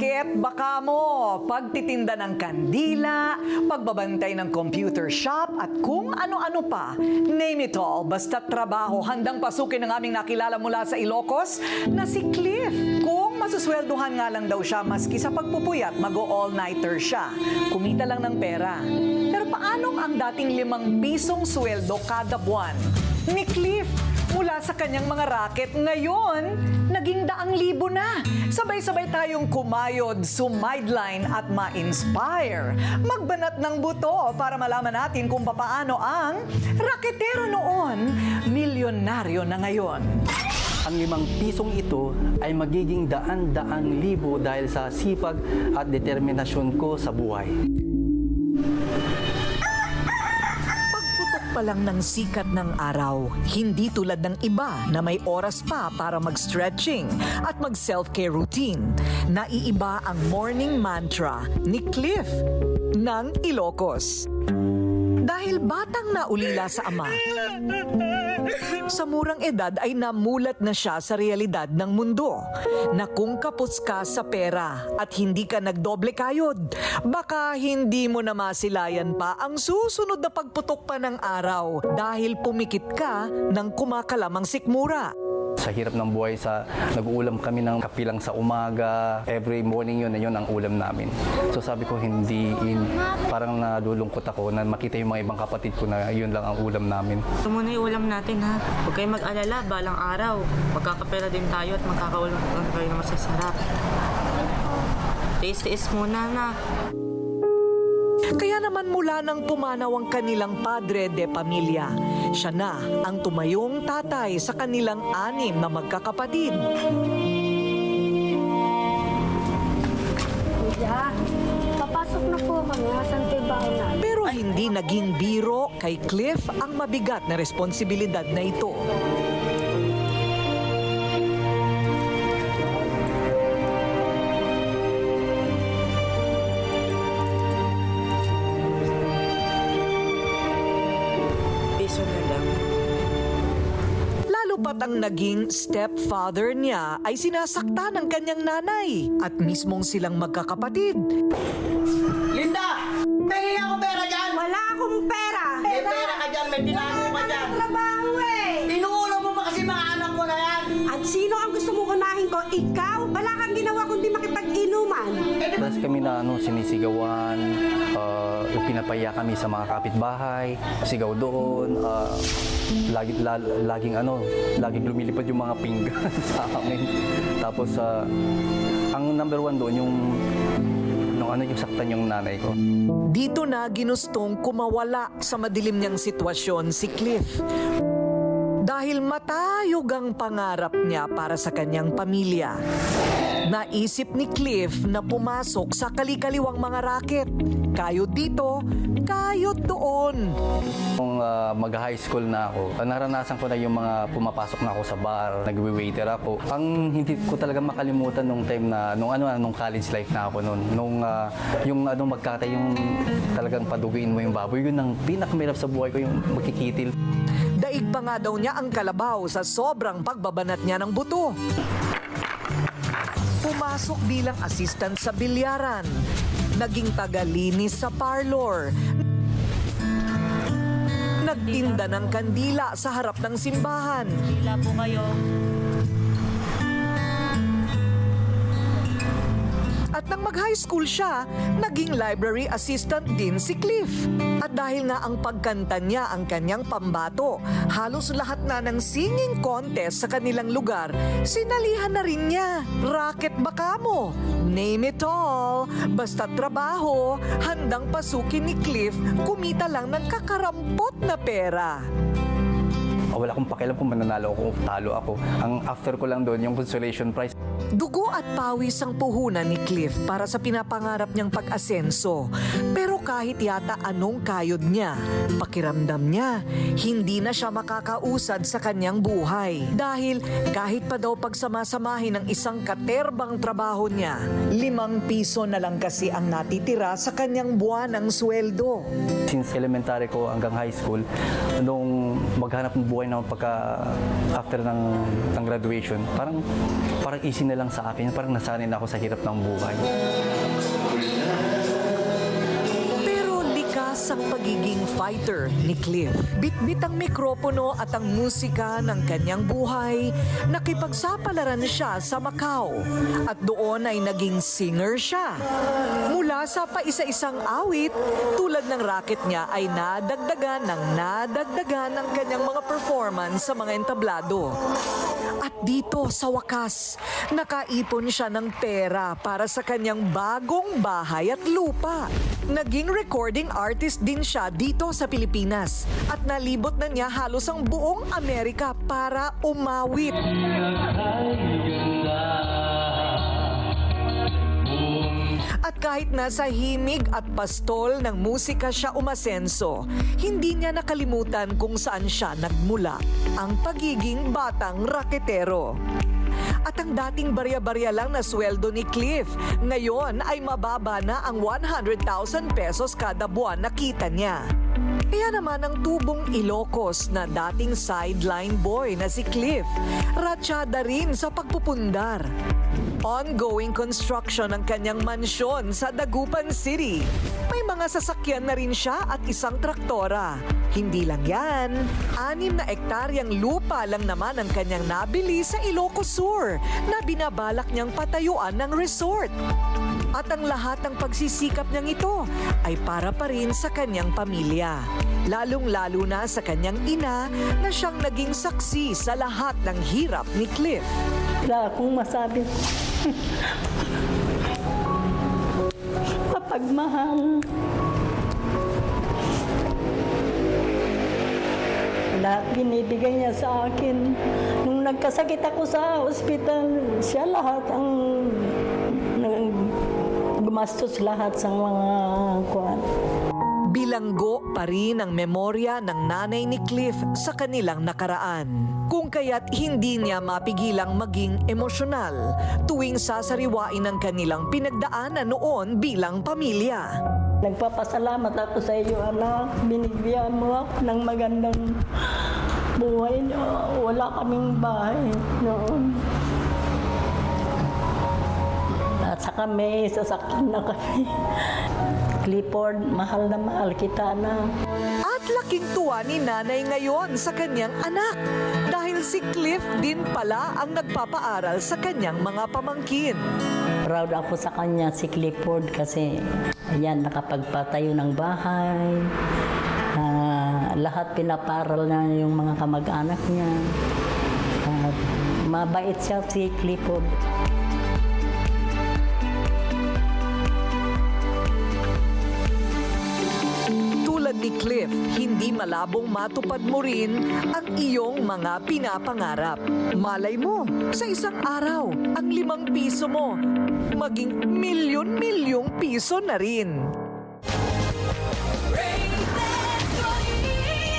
Racket baka mo, pagtitinda ng kandila, pagbabantay ng computer shop at kung ano-ano pa. Name it all, basta trabaho, handang pasukin ng aming nakilala mula sa Ilocos na si Cliff. Kung masusweldohan nga lang daw siya, maski sa pagpupuyat, mag-all-nighter siya. Kumita lang ng pera. Pero paanong ang dating limang pisong sweldo kada buwan? Ni Cliff, mula sa kanyang mga racket, ngayon, naging daang libo na. Sabay-sabay tayong kumayod, sumideline at ma-inspire. Magbanat ng buto para malaman natin kung papaano ang raketero noon, milyonaryo na ngayon. Ang limang pisong ito ay magiging daan-daang libo dahil sa sipag at determinasyon ko sa buhay. Pa lang ng sikat ng araw, hindi tulad ng iba na may oras pa para mag-stretching at mag-self-care routine. Naiiba ang morning mantra ni Cliff ng Ilocos. Dahil batang naulila sa ama, sa murang edad ay namulat na siya sa realidad ng mundo na kung kapos ka sa pera at hindi ka nagdoble kayod, baka hindi mo na masilayan pa ang susunod na pagputok pa ng araw dahil pumikit ka ng kumakalamang sikmura. Sa hirap ng buhay, sa nag-uulam kami ng kapilang sa umaga. Every morning yun, yun ang ulam namin. So sabi ko, hindi, in, parang nalulungkot ako na makita yung mga ibang kapatid ko na yun lang ang ulam namin. Ito muna yung ulam natin ha. Huwag kayong mag-alala, balang araw. Magkakapera din tayo at magkakaulam tayo na masasarap. Taste-taste muna na. Kaya naman mula nang pumanaw ang kanilang padre de pamilya, siya na ang tumayong tatay sa kanilang anim na magkakapatid. Kuya, papasok na po kami. Asan po? Pero hindi naging biro kay Cliff ang mabigat na responsibilidad na ito. Ang naging stepfather niya ay sinasakta ng kanyang nanay at mismong silang magkakapatid. Linda! Pengi na ano, sinisigawan, uh, pinapaya kami sa mga kapitbahay, sigaw doon, uh, lagi, la, laging ano, laging lumilipad yung mga pinggan sa amin. Tapos uh, ang number one doon yung nung ano yung saktan yung nanay ko. Dito na ginustong kumawala sa madilim niyang sitwasyon si Cliff. Dahil matayog ang pangarap niya para sa kanyang pamilya. Naisip ni Cliff na pumasok sa kalikaliwang mga racket. Kayod dito, kayod doon. Nung ah, mag-high school na ako, ah, naranasan ko na yung mga pumapasok na ako sa bar, nagwe-waiter ako. Ang hindi ko talaga makalimutan nung time na, nung ano, nung college life na ako noon. Nung ah, yung ano, magkatay yung talagang paduguin mo yung baboy, yun ang pinakamahirap sa buhay ko, yung magkikitil. Daig pa nga daw niya ang kalabaw sa sobrang pagbabanat niya ng buto. Pumasok bilang assistant sa bilyaran. Naging tagalinis sa parlor. Nagtinda ng kandila sa harap ng simbahan. Hila po kayo. At nang mag-high school siya, naging library assistant din si Cliff. At dahil nga ang pagkanta niya ang kanyang pambato, halos lahat na ng singing contest sa kanilang lugar, sinalihan na rin niya. Racket baka mo? Name it all. Basta trabaho, handang pasukin ni Cliff, kumita lang ng kakarampot na pera. Wala akong pakialam kung mananalo ako o talo ako. Ang after ko lang doon, yung consolation prize. Dugo at pawis ang puhunan ni Cliff para sa pinapangarap niyang pag-asenso. Pero kahit yata anong kayod niya, pakiramdam niya, hindi na siya makakausad sa kanyang buhay. Dahil kahit pa daw pagsamasamahin ng isang katerbang trabaho niya, limang piso na lang kasi ang natitira sa kanyang buwan ng sweldo. Since elementary ko hanggang high school, nung maghanap ng buhay naman pagka after ng, ng graduation, parang parang easy na lang sa akin. Parang nasanay na ako sa hirap ng buhay. Ang pagiging fighter ni Cliff. Bitbit ang mikropono at ang musika ng kanyang buhay, nakipagsapalaran siya sa Macau. At doon ay naging singer siya. Mula sa paisa-isang awit, tulad ng racket niya ay nadagdagan ng nadagdagan ng kanyang mga performance sa mga entablado. At dito sa wakas, nakaipon siya ng pera para sa kanyang bagong bahay at lupa. Naging recording artist din siya dito sa Pilipinas at nalibot na niya halos ang buong Amerika para umawit. At kahit nasa himig at pastol ng musika siya umasenso, hindi niya nakalimutan kung saan siya nagmula, ang pagiging batang raketero. At ang dating barya-barya lang na sweldo ni Cliff, ngayon ay mababa na ang 100,000 pesos kada buwan na kita niya. Kaya naman ang tubong Ilocos na dating sideline boy na si Cliff, ratsyada rin sa pagpupundar. Ongoing construction ng kanyang mansyon sa Dagupan City. May mga sasakyan na rin siya at isang traktora. Hindi lang yan, anim na ektaryang lupa lang naman ang kanyang nabili sa Ilocos Sur na binabalak niyang patayuan ng resort. At ang lahat ng pagsisikap niyang ito ay para pa rin sa kanyang pamilya. Lalong-lalo na sa kanyang ina na siyang naging saksi sa lahat ng hirap ni Cliff. Wala akong masabi. Mapagmahal. Lahat binibigay niya sa akin. Nung nagkasakit ako sa ospital, siya lahat ang gumastos lahat sa mga Bilanggo pa rin ang memorya ng nanay ni Cliff sa kanilang nakaraan. Kung kaya't hindi niya mapigilang maging emosyonal tuwing sasariwain ang kanilang pinagdaanan noon bilang pamilya. Nagpapasalamat ako sa iyo, anak. Binigyan mo ako ng magandang buhay. Wala kaming bahay noon. At saka may sasakyan na kami. Clifford, mahal na mahal kita na. At laking tuwa ni nanay ngayon sa kanyang anak dahil si Cliff din pala ang nagpapaaral sa kanyang mga pamangkin. Proud ako sa kanya si Clifford kasi ayan, nakapagpatayo ng bahay. Ah, lahat pinaparal na yung mga kamag-anak niya. At mabait siya si Clifford. Ni Cliff, hindi malabong matupad mo rin ang iyong mga pinapangarap. Malay mo, sa isang araw, ang limang piso mo, maging milyon-milyong piso na rin.